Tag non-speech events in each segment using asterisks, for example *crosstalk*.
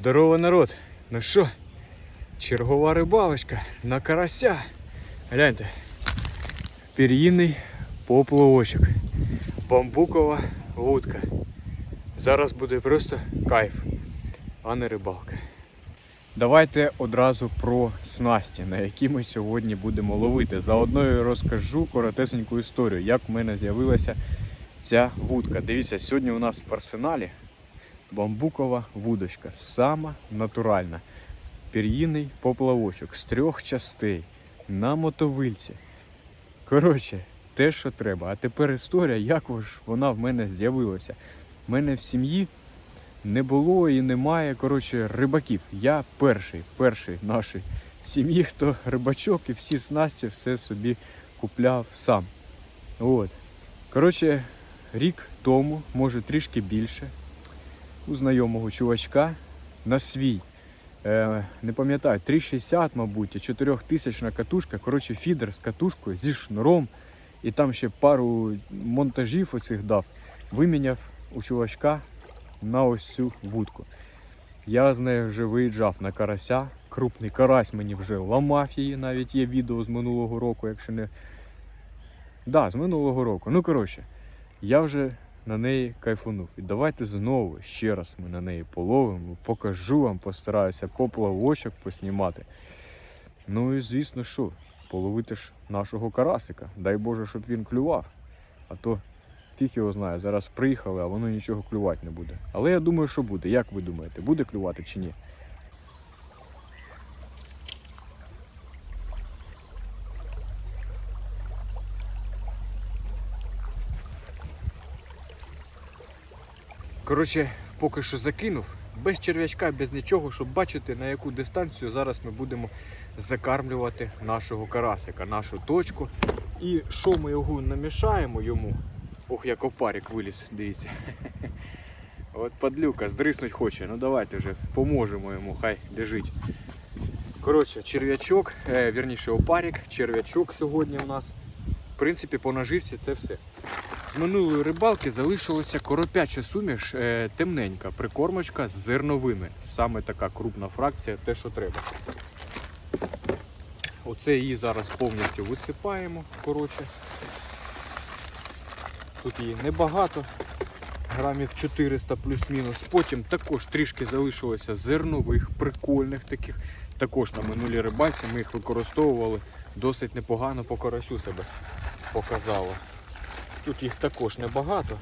Здорово, народ! Ну що, чергова рибалочка на карася. Гляньте. Пір'їний поплавочок. Бамбукова вудка. Зараз буде просто кайф, а не рибалка. Давайте одразу про снасті, на які ми сьогодні будемо ловити. Заодно я розкажу коротесеньку історію, як в мене з'явилася ця вудка. Дивіться, сьогодні у нас в арсеналі бамбукова вудочка. Сама натуральна. Пір'їний поплавочок з трьох частей на мотовильці. Коротше, те, що треба. А тепер історія, як ж вона в мене з'явилася. У мене в сім'ї не було і немає коротше, рибаків. Я перший, перший нашій сім'ї, хто рибачок і всі снасті все собі купляв сам. От. Коротше, рік тому, може трішки більше, у знайомого чувачка на свій. Е, не пам'ятаю, 360, мабуть, і 4000 катушка. Коротше, фідер з катушкою зі шнуром. І там ще пару монтажів оцих дав. Виміняв у чувачка на ось цю вудку. Я з нею вже виїжджав на карася. Крупний карась мені вже ламав її, навіть є відео з минулого року, якщо не. Да, з минулого року. Ну, коротше, я вже на неї кайфунув. І давайте знову ще раз ми на неї половимо, покажу вам, постараюся поплавочок поснімати. Ну і звісно, що, половити ж нашого карасика. Дай Боже, щоб він клював. А то тільки його знає, зараз приїхали, а воно нічого клювати не буде. Але я думаю, що буде. Як ви думаєте, буде клювати чи ні? Коротше, поки що закинув. Без черв'ячка, без нічого, щоб бачити, на яку дистанцію зараз ми будемо закармлювати нашого карасика, нашу точку. І що ми його намішаємо йому? Ох, як опарик виліз, дивіться. *laughs* От падлюка, здриснуть хоче. Ну давайте вже поможемо йому, хай лежить. Коротше, черв'ячок, е, вірніше опарик, черв'ячок сьогодні у нас. В принципі, по наживці це все. З минулої рибалки залишилася коропяча суміш е, темненька, прикормочка з зерновими. Саме така крупна фракція, те, що треба. Оце її зараз повністю висипаємо. Коротше. Тут її небагато, грамів 400 плюс-мінус. Потім також трішки залишилося зернових, прикольних таких. Також на минулій рибальці ми їх використовували досить непогано по карасю себе показало. Тут їх також небагато.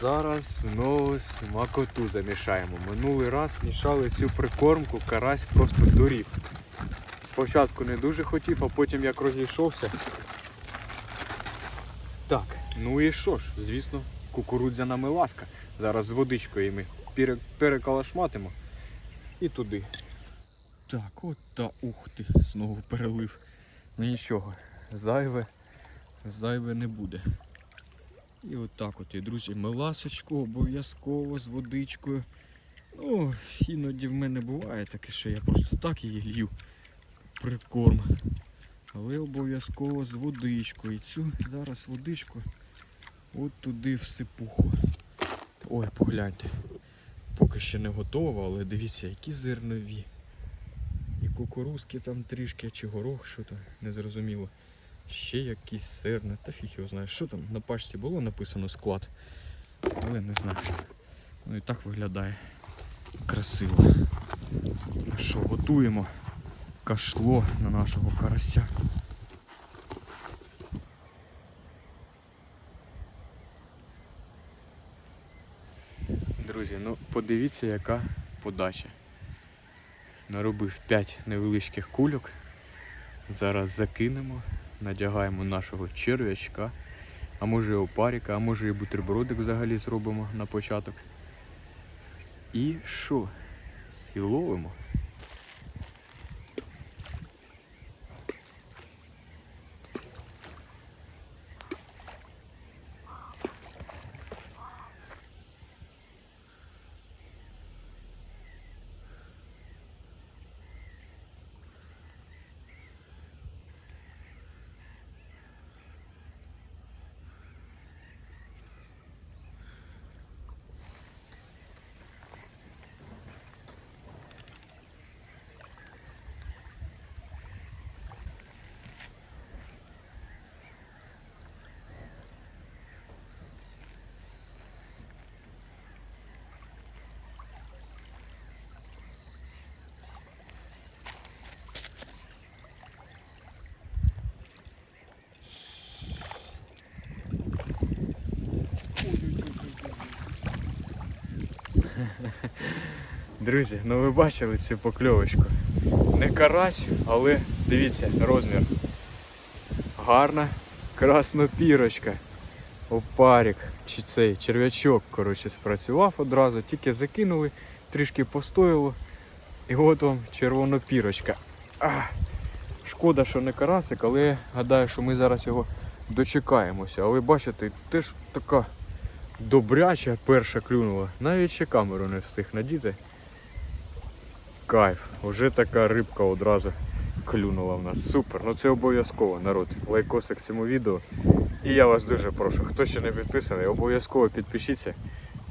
Зараз знову смакоту замішаємо. Минулий раз мішали цю прикормку, карась просто дурів. Спочатку не дуже хотів, а потім як розійшовся. Так, ну і що ж, звісно, кукурудзяна миласка. Зараз з водичкою ми перекалашматимо і туди. Так, от та ух ти, знову перелив. Нічого, зайве, зайве не буде. І отак от, і, друзі, миласочку обов'язково з водичкою. Ну, іноді в мене буває таке, що я просто так її лью прикорм. Але обов'язково з водичкою. І цю зараз водичку от туди всипуху. Ой, погляньте. Поки ще не готово, але дивіться, які зернові. І кукурузки там трішки, чи горох, що то незрозуміло. Ще якийсь сирне, та фіг його знає. Що там на пачці було написано склад. Але не знаю. Ну і так виглядає красиво. Ну що, готуємо кашло на нашого карася. Друзі, ну подивіться, яка подача. Наробив 5 невеличких кульок. Зараз закинемо, надягаємо нашого черв'ячка, а може і опаріка, а може і бутербродик взагалі зробимо на початок. І що? І ловимо. Друзі, ну ви бачили цю покльовочку. Не карась, але дивіться, розмір. Гарна краснопірочка. Опарик, чи цей черв'ячок, коротше, спрацював одразу, тільки закинули, трішки постояло. І от вам червонопірочка. Ах, шкода, що не карасик, але гадаю, що ми зараз його дочекаємося. Але бачите, теж така добряча перша клюнула. Навіть ще камеру не встиг надіти. Кайф, вже така рибка одразу клюнула в нас. Супер. Ну це обов'язково, народ. Лайкосик цьому відео. І я вас дуже прошу, хто ще не підписаний, обов'язково підпишіться,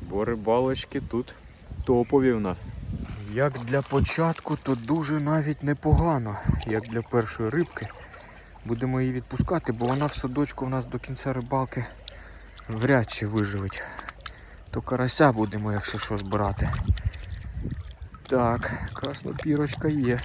бо рибалочки тут топові в нас. Як для початку, то дуже навіть непогано, як для першої рибки. Будемо її відпускати, бо вона в садочку в нас до кінця рибалки вряд чи виживить. То карася будемо, якщо що, збирати. Так, краснопірочка є.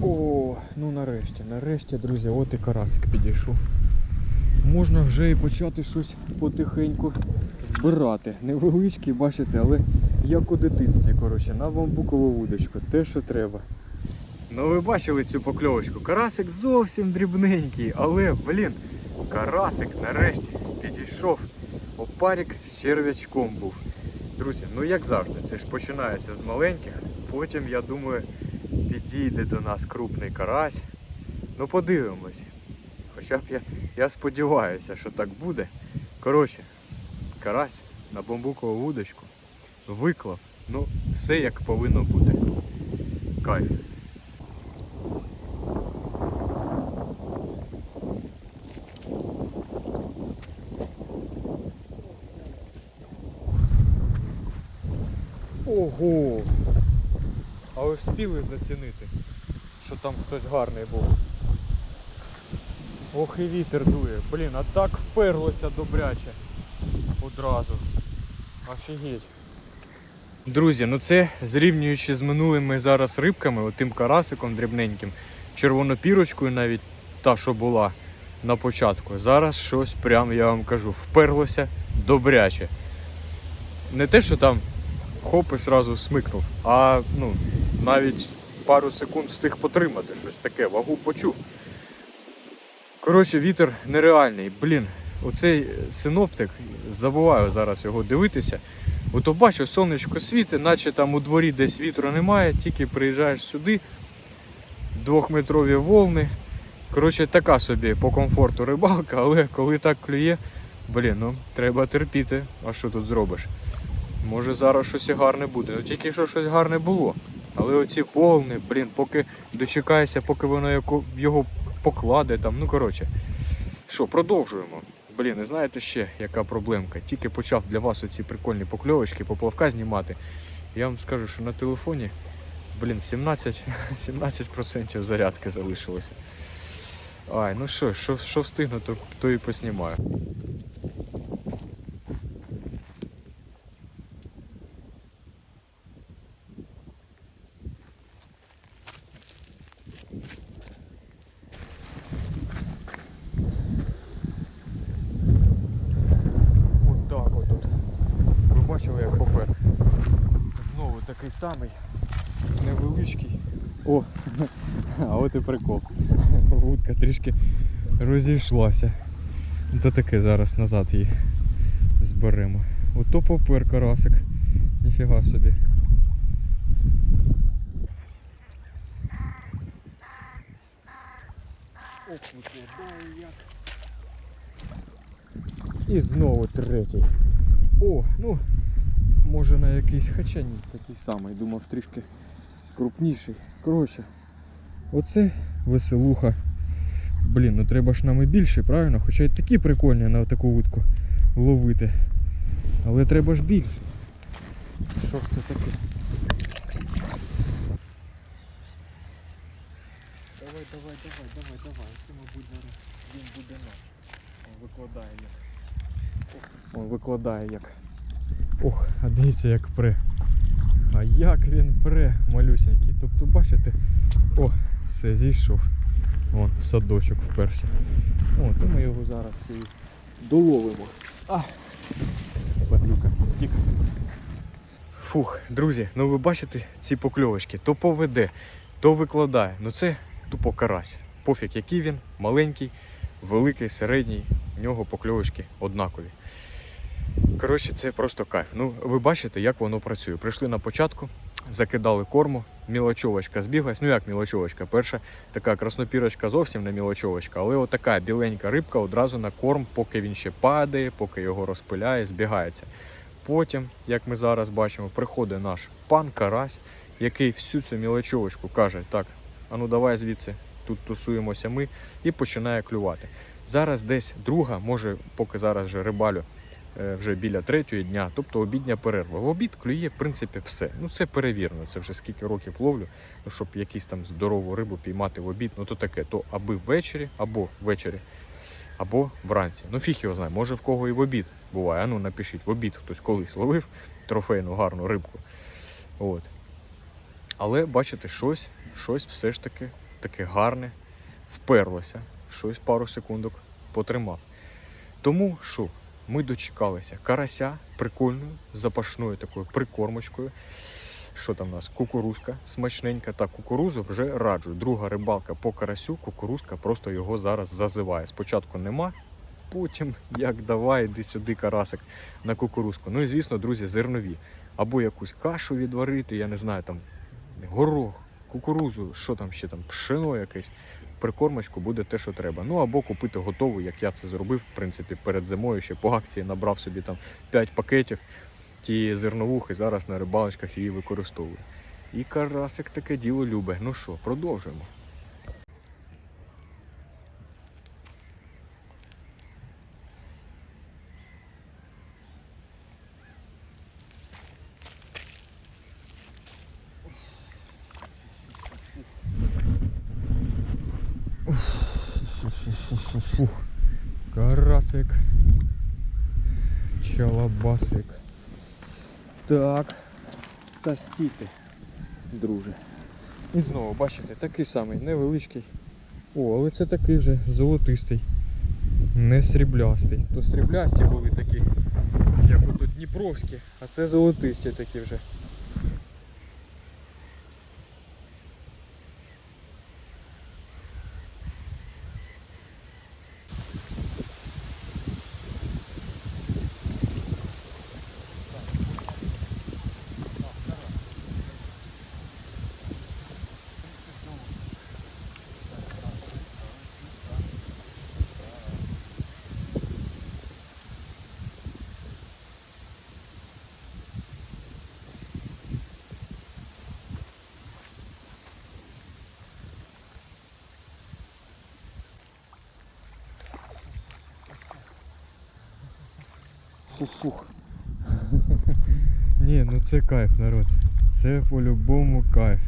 О, ну нарешті, нарешті, друзі, от і карасик підійшов. Можна вже і почати щось потихеньку збирати. Невеличкий, бачите, але як у дитинстві, коротше, на бамбукову вудочку, те, що треба. Ну ви бачили цю покльовочку. Карасик зовсім дрібненький, але, блін, карасик нарешті підійшов. Опарик з черв'ячком був. Друзі, ну як завжди, це ж починається з маленьких, потім, я думаю, підійде до нас крупний карась. Ну подивимось. Хоча б я, я сподіваюся, що так буде. Коротше, карась на бамбукову вудочку виклав. Ну, все як повинно бути. Кайф. Ого! А ви вспіли зацінити, що там хтось гарний був. Ох і вітер дує. Блін, а так вперлося добряче. Одразу. Офігеть. Друзі, ну це зрівнюючи з минулими зараз рибками, отим карасиком дрібненьким, червонопірочкою навіть та, що була на початку. Зараз щось прям, я вам кажу, вперлося добряче. Не те, що там хоп і сразу смикнув, а ну, навіть пару секунд встиг потримати щось таке, вагу почув. Коротше, вітер нереальний. Блін, оцей синоптик, забуваю зараз його дивитися. Ото бачу, сонечко світить, наче там у дворі десь вітру немає, тільки приїжджаєш сюди, двохметрові волни. Коротше, така собі по комфорту рибалка, але коли так клює, блін, ну треба терпіти. А що тут зробиш? Може зараз щось гарне буде. Ну тільки що щось гарне було. Але оці волни, блін, поки дочекаєшся, поки воно його покладе там. Ну коротше. Що, продовжуємо. Блін, і знаєте ще, яка проблемка? Тільки почав для вас оці прикольні покльовочки, поплавка знімати. Я вам скажу, що на телефоні, блін, 17, 17% *laughs* зарядки залишилося. Ай, ну що, що, що встигну, то, то і поснімаю. От так от тут. Ви бачили, як попер. Знову такий самий невеличкий. О, *laughs* а от і прикол. *laughs* Вудка трішки розійшлася. То таке зараз назад її зберемо. Ото попер карасик. Ніфіга собі. Ох, викладаю як. І знову третій. О, ну, може на якийсь, хоча ні, такий самий, думав трішки крупніший. Коротше, оце веселуха. Блін, ну треба ж нам і більше, правильно? Хоча й такі прикольні на таку вудку ловити. Але треба ж більше. Що ж це таке? Давай, давай, давай, давай, давай. Це, мабуть, зараз він буде наш. О, викладає як. О, викладає як. Ох, а дивіться як пре. А як він пре, малюсенький. Тобто, бачите, о, все, зійшов. Вон, в садочок вперся. О, то ми його зараз і доловимо. А! Падлюка, тік. Фух, друзі, ну ви бачите ці покльовочки, то поведе, то викладає. Ну це тупо карась. Пофіг, який він, маленький, великий, середній, в нього покльовочки однакові. Коротше, це просто кайф. Ну, ви бачите, як воно працює. Прийшли на початку, закидали корму, мілочовочка збіглась. Ну як мілочовочка? Перша така краснопірочка зовсім не мілочовочка, але отака біленька рибка одразу на корм, поки він ще падає, поки його розпиляє, збігається. Потім, як ми зараз бачимо, приходить наш пан Карась, який всю цю мілочовочку каже: так, а ну давай звідси, тут тусуємося ми, і починає клювати. Зараз десь друга, може, поки зараз вже рибалю вже біля третьої дня, тобто обідня перерва. В обід клює, в принципі, все. Ну це перевірено. Це вже скільки років ловлю. Ну, щоб якусь там здорову рибу піймати в обід, ну то таке, то аби ввечері, або ввечері, або вранці. Ну фіг його знає, може в кого і в обід буває. А ну напишіть, в обід хтось колись ловив трофейну гарну рибку. От. Але бачите, щось, щось все ж таки таке гарне, вперлося, щось пару секундок потримав. Тому що ми дочекалися карася прикольною, запашною такою прикормочкою. Що там у нас? Кукурузка смачненька. Та кукурузу вже раджу. Друга рибалка по карасю, кукурузка просто його зараз зазиває. Спочатку нема, потім як давай, іди сюди карасик на кукурузку. Ну і звісно, друзі, зернові. Або якусь кашу відварити, я не знаю, там горох, кукурузу, що там ще там, пшено якесь. Прикормочку буде те, що треба. Ну або купити готову, як я це зробив, в принципі, перед зимою ще по акції набрав собі там 5 пакетів тієї зерновухи, зараз на рибалочках її використовую. І карасик таке діло любе. Ну що, продовжуємо. Фух. Карасик. Чалабасик. Так. Та стійте, друже. І знову, бачите, такий самий, невеличкий. О, але це такий вже золотистий. Не сріблястий. То сріблясті були такі, як ото Дніпровські, а це золотисті такі вже. Фух-фух. *laughs* Ні, ну це кайф, народ. Це по-любому кайф.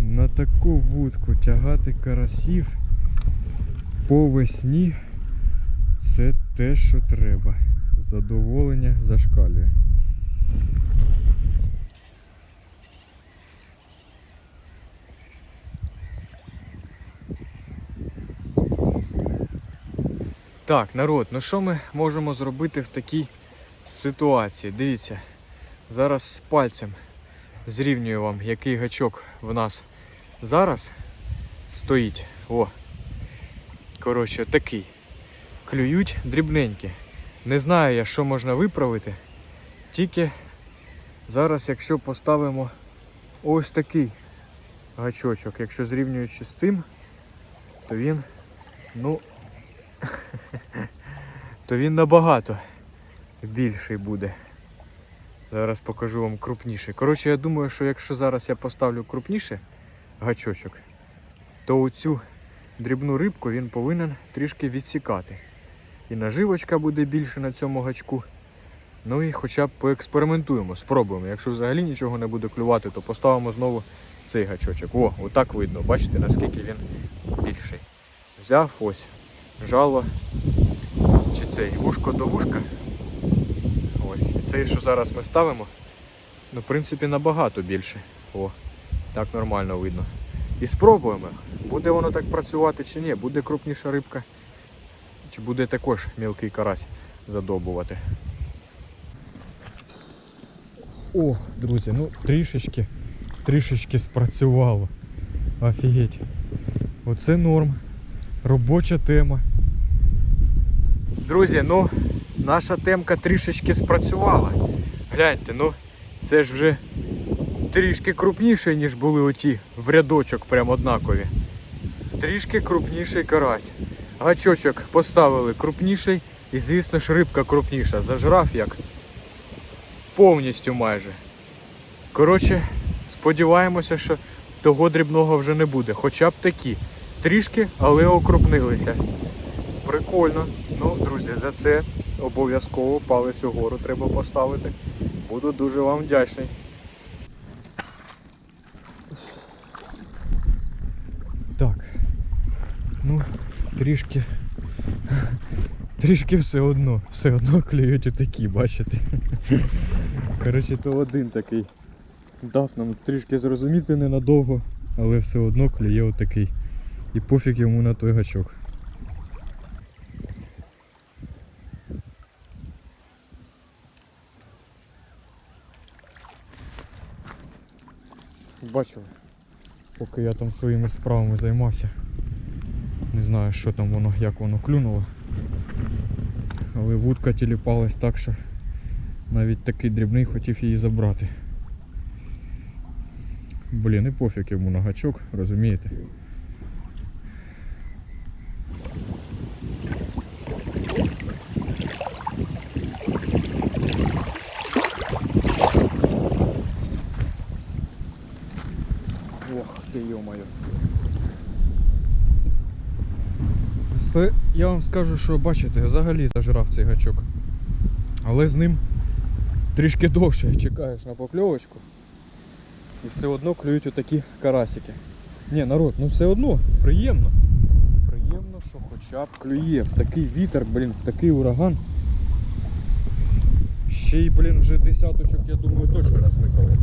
На таку вудку тягати карасів по весні це те, що треба. Задоволення зашкалює. Так, народ, ну що ми можемо зробити в такій ситуації? Дивіться, зараз пальцем зрівнюю вам, який гачок в нас зараз стоїть. О. Коротше, такий. Клюють дрібненькі. Не знаю я, що можна виправити. Тільки зараз, якщо поставимо ось такий гачочок, якщо зрівнюючи з цим, то він, ну, *laughs* то він набагато більший буде. Зараз покажу вам крупніший. Коротше, я думаю, що якщо зараз я поставлю крупніше гачочок, то оцю дрібну рибку він повинен трішки відсікати. І наживочка буде більше на цьому гачку. Ну і хоча б поекспериментуємо, спробуємо. Якщо взагалі нічого не буде клювати, то поставимо знову цей гачочок. О, отак видно, бачите, наскільки він більший. Взяв ось жало чи цей вушко до вушка. Ось. Цей, що зараз ми ставимо, Ну, в принципі, набагато більше. О, так нормально видно. І спробуємо, буде воно так працювати чи ні, буде крупніша рибка, чи буде також мілкий карась задобувати. О, друзі, ну трішечки, трішечки спрацювало. Офігеть. Оце норм. Робоча тема. Друзі, ну наша темка трішечки спрацювала. Гляньте, ну це ж вже трішки крупніше, ніж були оті в рядочок прям однакові. Трішки крупніший карась. Гачочок поставили крупніший і, звісно ж, рибка крупніша. Зажрав як повністю майже. Коротше, сподіваємося, що того дрібного вже не буде. Хоча б такі. Трішки, але окрупнилися. Прикольно. Ну, друзі, за це обов'язково палець угору треба поставити. Буду дуже вам вдячний. Так. Ну, трішки. Трішки все одно. Все одно клюють отакі, бачите. Коротше, то один такий. Дав нам трішки зрозуміти ненадовго, але все одно клює отакий. І пофіг йому на той гачок. Бачили, я там своїми справами займався. Не знаю, що там воно, як воно клюнуло. Але вудка тіліпалась так, що навіть такий дрібний хотів її забрати. Блін, і пофіг йому на гачок, розумієте? Ти. Це я вам скажу, що бачите, взагалі зажрав цей гачок. Але з ним трішки довше чекаєш на покльовочку. І все одно клюють отакі карасики. Ні, народ, ну все одно приємно. Приємно, що хоча б клює. В такий вітер, блін, в такий ураган. Ще й, блін, вже десяточок, я думаю, точно насмикали.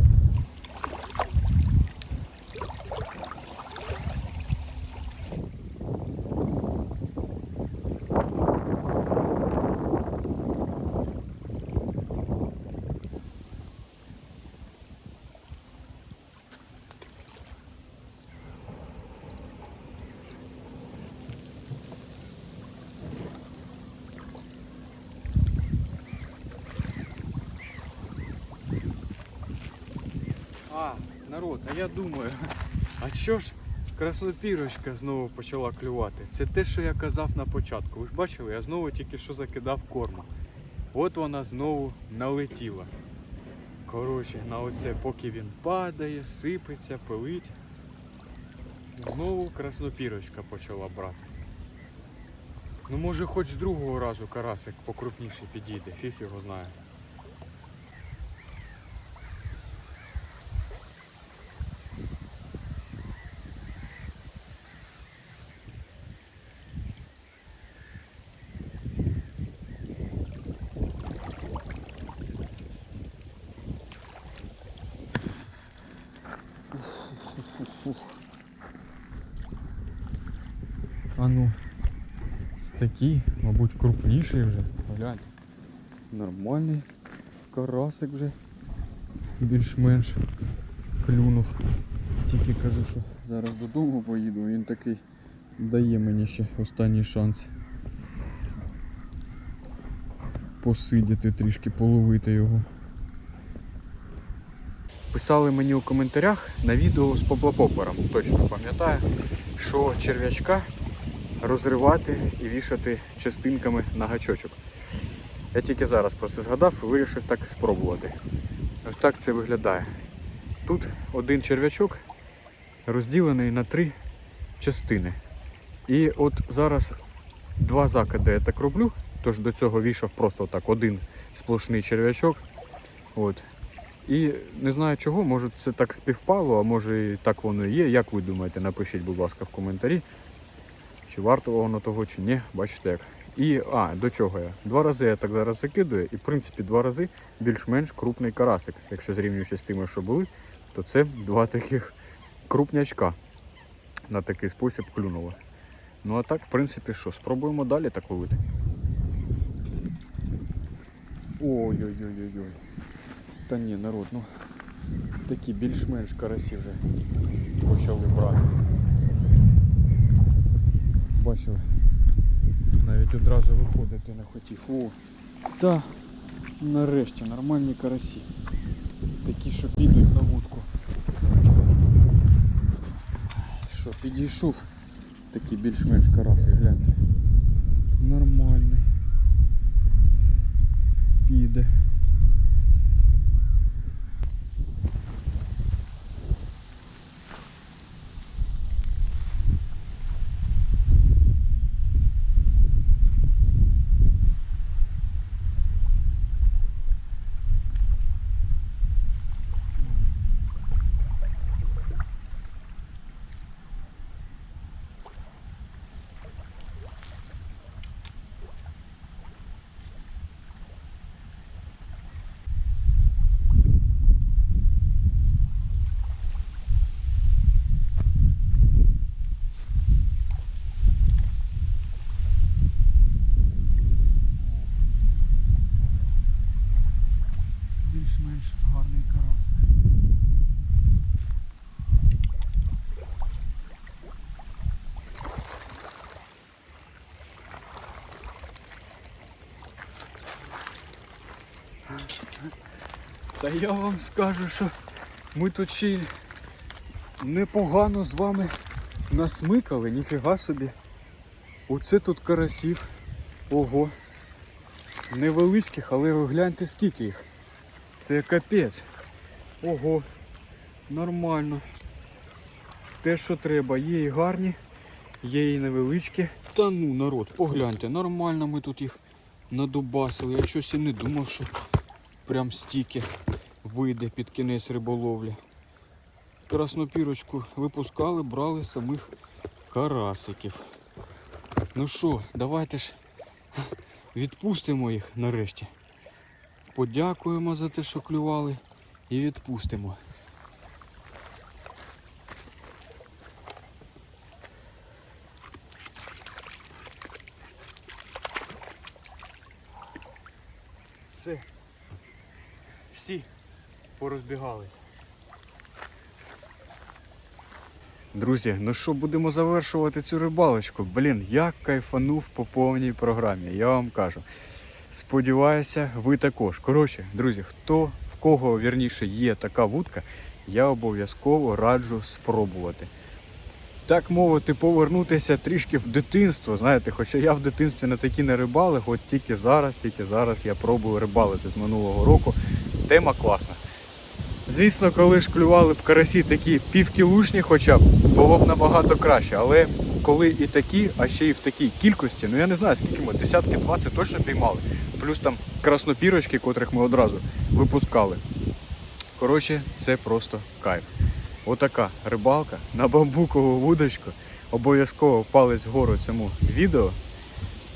А, народ, а я думаю, а що ж краснопірочка знову почала клювати? Це те, що я казав на початку. Ви ж бачили, я знову тільки що закидав корма. От вона знову налетіла. Коротше, на оце, поки він падає, сипеться, пилить. Знову краснопірочка почала брати. Ну може хоч з другого разу карасик покрупніше підійде, фіг його знає. А ну, з такий, мабуть, крупніший вже. Гляньте. Нормальний карасик вже. Більш-менш клюнув. Тільки кажу, що зараз додому поїду, він такий дає мені ще останній шанс. Посидіти трішки, половити його. Писали мені у коментарях на відео з поплапопером, точно пам'ятаю, що черв'ячка розривати і вішати частинками на гачочок. Я тільки зараз про це згадав і вирішив так спробувати. Ось так це виглядає. Тут один черв'ячок розділений на три частини. І от зараз два закиди я так роблю, тож до цього вішав просто так один сплошний черв'ячок. От. І не знаю чого, може це так співпало, а може і так воно і є. Як ви думаєте, напишіть, будь ласка, в коментарі. Чи варто воно того, чи ні. Бачите як. І, а, до чого я? Два рази я так зараз закидую, і в принципі два рази більш-менш крупний карасик. Якщо зрівнюючи з тими, що були, то це два таких крупнячка на такий спосіб клюнуло. Ну а так, в принципі, що, спробуємо далі так ловити. Ой-ой-ой-ой-ой. Та ні, народ, ну такі більш-менш карасі вже почали брати. Бачив, навіть одразу виходити не хотів. О, та нарешті нормальні карасі. Такі, що підуть на вудку. Що, підійшов такий більш-менш карасик, гляньте. Нормальний. Піде. Більш-менш гарний карасик. Та я вам скажу, що ми тут ще непогано з вами насмикали, ніфіга собі. Оце тут карасів. Ого. Невеличких, але ви гляньте скільки їх. Це капець. Ого. Нормально. Те, що треба, є і гарні, є і невеличкі. Та ну, народ, погляньте, нормально ми тут їх надубасили. Я щось і не думав, що прям стільки вийде під кінець риболовлі. Краснопірочку випускали, брали самих карасиків. Ну що, давайте ж відпустимо їх нарешті. Подякуємо за те, що клювали, і відпустимо. Все. Всі порозбігались. Друзі, ну що, будемо завершувати цю рибалочку. Блін, я кайфанув по повній програмі, я вам кажу. Сподіваюся, ви також. Коротше, друзі, хто в кого вірніше є така вудка, я обов'язково раджу спробувати. Так мовити, повернутися трішки в дитинство. Знаєте, хоча я в дитинстві на такі не рибалив, от тільки зараз, тільки зараз я пробую рибалити з минулого року. Тема класна. Звісно, коли ж клювали б карасі такі півкілушні хоча б, було б набагато краще. Але коли і такі, а ще й в такій кількості, ну я не знаю, скільки ми, десятки 20 точно піймали. Плюс там краснопірочки, котрих ми одразу випускали. Коротше, це просто кайф. Отака рибалка на бамбукову вудочку. Обов'язково палець вгору цьому відео.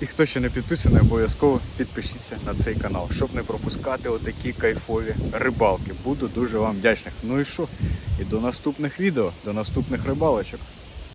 І хто ще не підписаний, обов'язково підпишіться на цей канал, щоб не пропускати отакі кайфові рибалки. Буду дуже вам вдячний. Ну і що? І до наступних відео, до наступних рибалочок.